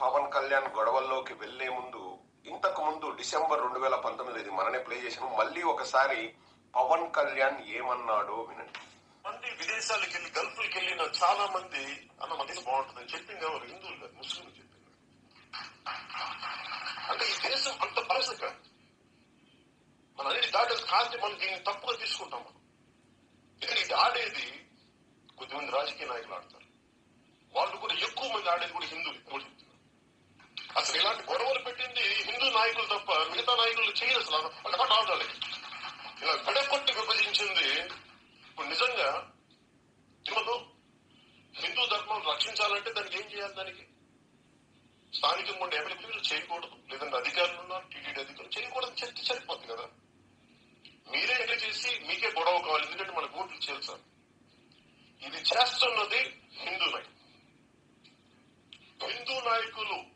పవన్ కళ్యాణ్ గొడవల్లోకి వెళ్ళే ముందు ఇంతకు ముందు డిసెంబర్ రెండు వేల పంతొమ్మిది ఇది మననే ప్లే చేసాము మళ్ళీ ఒకసారి పవన్ కళ్యాణ్ ఏమన్నాడో వినండి. మంది విదేశాలకు వెళ్ళి గల్ఫ్కి వెళ్ళిన చాలా మంది అన్న మనకి బాగుంటుందని చెప్పింది ఎవరు? హిందువులు కాదు ముస్లింలు చెప్పింది. అంటే ఈ దేశం అంత పరిస్థితి కాదు మన అన్ని దాటలు కాంతి మనం దీన్ని తప్పుగా తీసుకుంటాం మనం. ఇక్కడ ఇది ఆడేది కొద్దిమంది రాజకీయ నాయకులు ఆడతారు. వాళ్ళు కూడా ఎక్కువ మంది ఆడేది కూడా హిందువులు. చెప్తున్నారు అసలు ఇలాంటి గొడవలు పెట్టింది హిందూ నాయకులు తప్ప మిగతా నాయకులు చేయరు అసలు. అక్కడ ఆడాలి. ఇలా గడకొట్టి విభజించింది. ఇప్పుడు నిజంగా తిరుమలలో హిందూ ధర్మం రక్షించాలంటే దానికి ఏం చేయాలి దానికి? స్థానికంగా ఉండే ఎమ్మెల్యేలు చేయకూడదు. లేదంటే అధికారులు ఉన్నారు టీడీడీ అధికారులు చేయకూడదు. చెప్తే సరిపోతుంది కదా. మీరే ఎక్కడ చేసి మీకే గొడవ కావాలి. ఎందుకంటే మన ఓట్లు చేస్తారు ఇది చేస్తున్నది హిందూ నాయకులు. హిందూ నాయకులు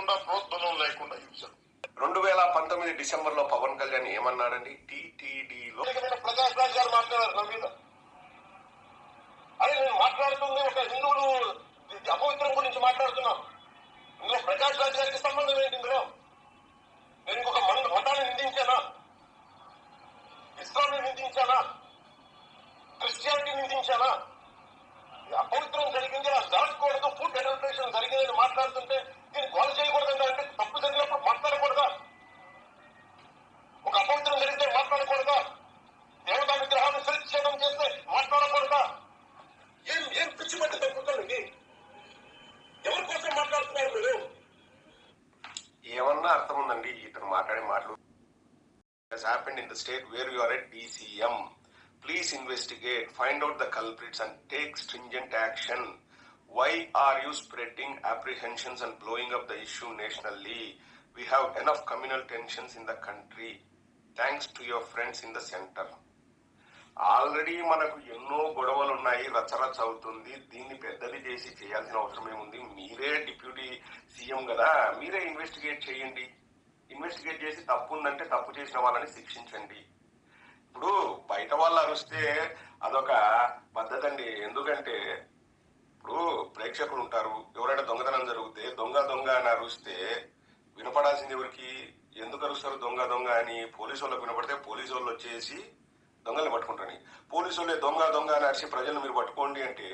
లేకుండా ప్రోద్బలం లేకుండా ఇచ్చారు రెండు వేల పంతొమ్మిది డిసెంబర్లో పవన్ కళ్యాణ్ ఏమన్నాడండి? టీటీడీలో ప్రకాష్ రాజ్ గారు మాట్లాడారు నా మీద. అదే నేను మాట్లాడుతుంది ఒక హిందువులు అపవిత్రం గురించి మాట్లాడుతున్నాను ఇందులో ప్రకాష్ రాజ్ గారికి సంబంధం ఏంటి ఇందులో నేను ఇంకొక మన మతాన్ని నిందించానా? ఇస్లాంని నిందించానా? క్రిస్టియానిటీ నిందించానా? అపవిత్రం జరిగింది అలా జరగకూడదు ఫుడ్ అడల్ట్రేషన్ జరిగిందని మాట్లాడుతుంటే అర్థం ఉందండి ఇతను మాట్లాడే మాటలు has happened in the state where you are at DCM. Please investigate, find out the culprits and take stringent action. Why are you spreading apprehensions and blowing up the issue nationally? We have enough communal tensions in the country. Thanks to your friends in the center. Already మనకు ఎన్నో గొడవలు ఉన్నాయి రచ్చరచ్చ అవుతుంది. దీన్ని పెద్దది చేసి చేయాల్సిన అవసరం ఉంది మీరే డిప్యూటీ సీఎం కదా మీరే ఇన్వెస్టిగేట్ చేయండి. ఇన్వెస్టిగేట్ చేసి తప్పు ఉందంటే తప్పు చేసిన వాళ్ళని శిక్షించండి. ఇప్పుడు బయట వాళ్ళు అరుస్తే అదొక పద్ధతి అండి ఎందుకంటే ఇప్పుడు ప్రేక్షకులు ఉంటారు. ఎవరైనా దొంగతనం జరిగితే దొంగ దొంగ అని అరుస్తే వినపడాల్సింది ఎవరికి? ఎందుకు అరుస్తారు దొంగ దొంగ అని? పోలీసు వాళ్ళకి వినపడితే పోలీసు వాళ్ళు వచ్చేసి దొంగల్ని పట్టుకుంటారని. పోలీసు వాళ్ళే దొంగ దొంగ అని అరిచి ప్రజలను మీరు పట్టుకోండి అంటే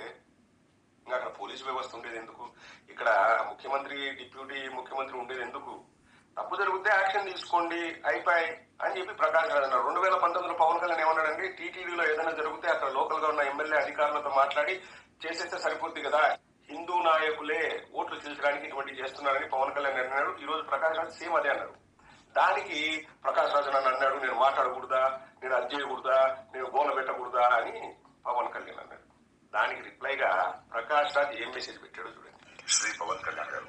ఇంకా అక్కడ పోలీసు వ్యవస్థ ఉండేది ఎందుకు? ఇక్కడ ముఖ్యమంత్రి డిప్యూటీ ముఖ్యమంత్రి ఉండేది ఎందుకు? తప్పు జరిగితే యాక్షన్ తీసుకోండి అయిపోయి అని చెప్పి ప్రకాష్ రాజ్ అన్నారు. రెండు వేల పంతొమ్మిదిలో పవన్ కళ్యాణ్ ఏమన్నాడండి టీటీడీలో ఏదైనా జరిగితే అక్కడ లోకల్గా ఉన్న ఎమ్మెల్యే అధికారులతో మాట్లాడి చేసేస్తే సరిపోద్ది కదా. హిందూ నాయకులే ఓట్లు చీల్చడానికి ఇటువంటి చేస్తున్నారని పవన్ కళ్యాణ్ అన్నాడు ఈ రోజు ప్రకాష్ రాజ్ సేమ్ అదే అన్నారు. దానికి ప్రకాష్ రాజు నన్ను అన్నాడు నేను మాట్లాడకూడదా? నేను అది చేయకూడదా? నేను గోల పెట్టకూడదా? అని పవన్ కళ్యాణ్ అన్నాడు. దానికి రిప్లైగా ప్రకాష్ రాజ్ ఏం మెసేజ్ పెట్టాడు చూడండి. శ్రీ పవన్ కళ్యాణ్ గారు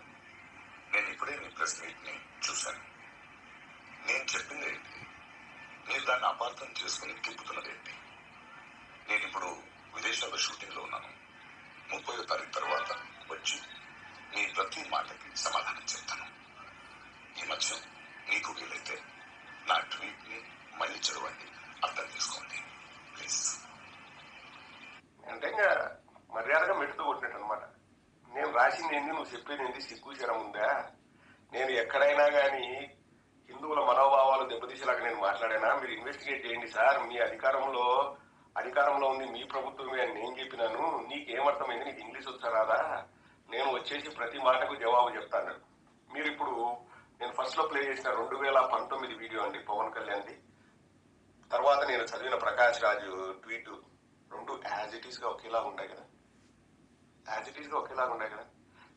నేను ఇప్పుడే మీ ప్రెస్ మీట్ని చూశాను. నేను చెప్పింది ఏంటి? మీరు దాన్ని అపార్థం చేసుకుని తిప్పుతున్నది ఏంటి? నేను ఇప్పుడు విదేశాల్లో షూటింగ్లో ఉన్నాను. ముప్పై తారీఖు తర్వాత వచ్చి మీ ప్రతి మాటకి సమాధానం చెప్తాను. ఈ మధ్య మీకు వీలైతే నా ట్వీట్ని మళ్ళీ చదవండి అర్థం చేసుకోండి. ప్లీజ్ అంటే ఇంకా మర్యాదగా మెట్టుతో కొట్టినట్టు అనమాట నేను రాసింది ఏంది నువ్వు చెప్పేది ఏంది సిగ్గు శరం ఉందా? నేను ఎక్కడైనా కానీ హిందువుల మనోభావాలు దెబ్బతీసేలాగా నేను మాట్లాడానా? మీరు ఇన్వెస్టిగేట్ చేయండి సార్. మీ అధికారంలో అధికారంలో ఉంది మీ ప్రభుత్వమే అని నేను చెప్పినాను. నీకేమర్థమైంది? నీకు ఇంగ్లీష్ వచ్చా రాదా? నేను వచ్చేసి ప్రతి మాటకు జవాబు చెప్తాను. మీరు ఇప్పుడు నేను ఫస్ట్లో ప్లే చేసిన రెండు వేల పంతొమ్మిది వీడియో అండి పవన్ కళ్యాణ్ది. తర్వాత నేను చదివిన ప్రకాష్ రాజు ట్వీట్ రెండు యాజ్ ఇట్ ఈస్గా ఒకేలా ఉంటాయి కదా. యాజ్ ఇట్ ఈస్గా ఒకేలాగా ఉంటాయి కదా.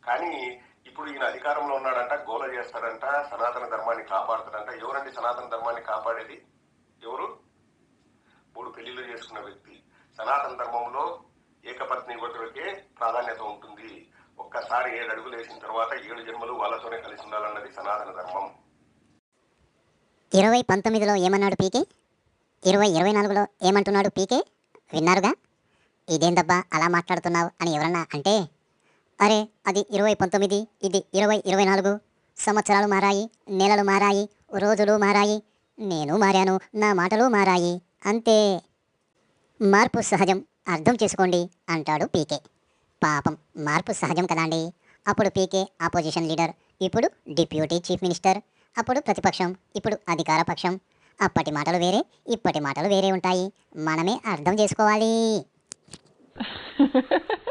కానీ ఇప్పుడు ఈయన అధికారంలో ఉన్నాడంట గోల చేస్తాడంట సనాతన ధర్మాన్ని కాపాడుతాడంట. ఎవరండి సనాతన ధర్మాన్ని కాపాడేది? ఎవరు? మూడు పెళ్ళిళ్ళు చేసుకున్న వ్యక్తి. సనాతన ధర్మంలో ఏకపత్ని వ్రతులకే ప్రాధాన్యత ఉంటుంది. ఒక్కసారి ఏడు అడుగులు వేసిన తర్వాత ఏడు జన్మలు వాళ్ళతోనే కలిసి ఉండాలన్నది సనాతన ధర్మం. ఇరవై పంతొమ్మిదిలో ఏమన్నాడు పీకే? ఇరవై ఇరవై నాలుగులో ఏమంటున్నాడు పీకే? విన్నారుగా? ఇదేందబ్బా అలా మాట్లాడుతున్నావు అని ఎవరన్నా అంటే అరే అది ఇరవై పంతొమ్మిది ఇది ఇరవై ఇరవై నాలుగు. సంవత్సరాలు మారాయి నెలలు మారాయి రోజులు మారాయి నేను మారాను నా మాటలు మారాయి. అంతే. మార్పు సహజం అర్థం చేసుకోండి అంటాడు పీకే. పాపం మార్పు సహజం కదండి. అప్పుడు పీకే ఆపోజిషన్ లీడర్ ఇప్పుడు డిప్యూటీ చీఫ్ మినిస్టర్ అప్పుడు ప్రతిపక్షం ఇప్పుడు అధికార పక్షం. అప్పటి మాటలు వేరే ఇప్పటి మాటలు వేరే ఉంటాయి. మనమే అర్థం చేసుకోవాలి.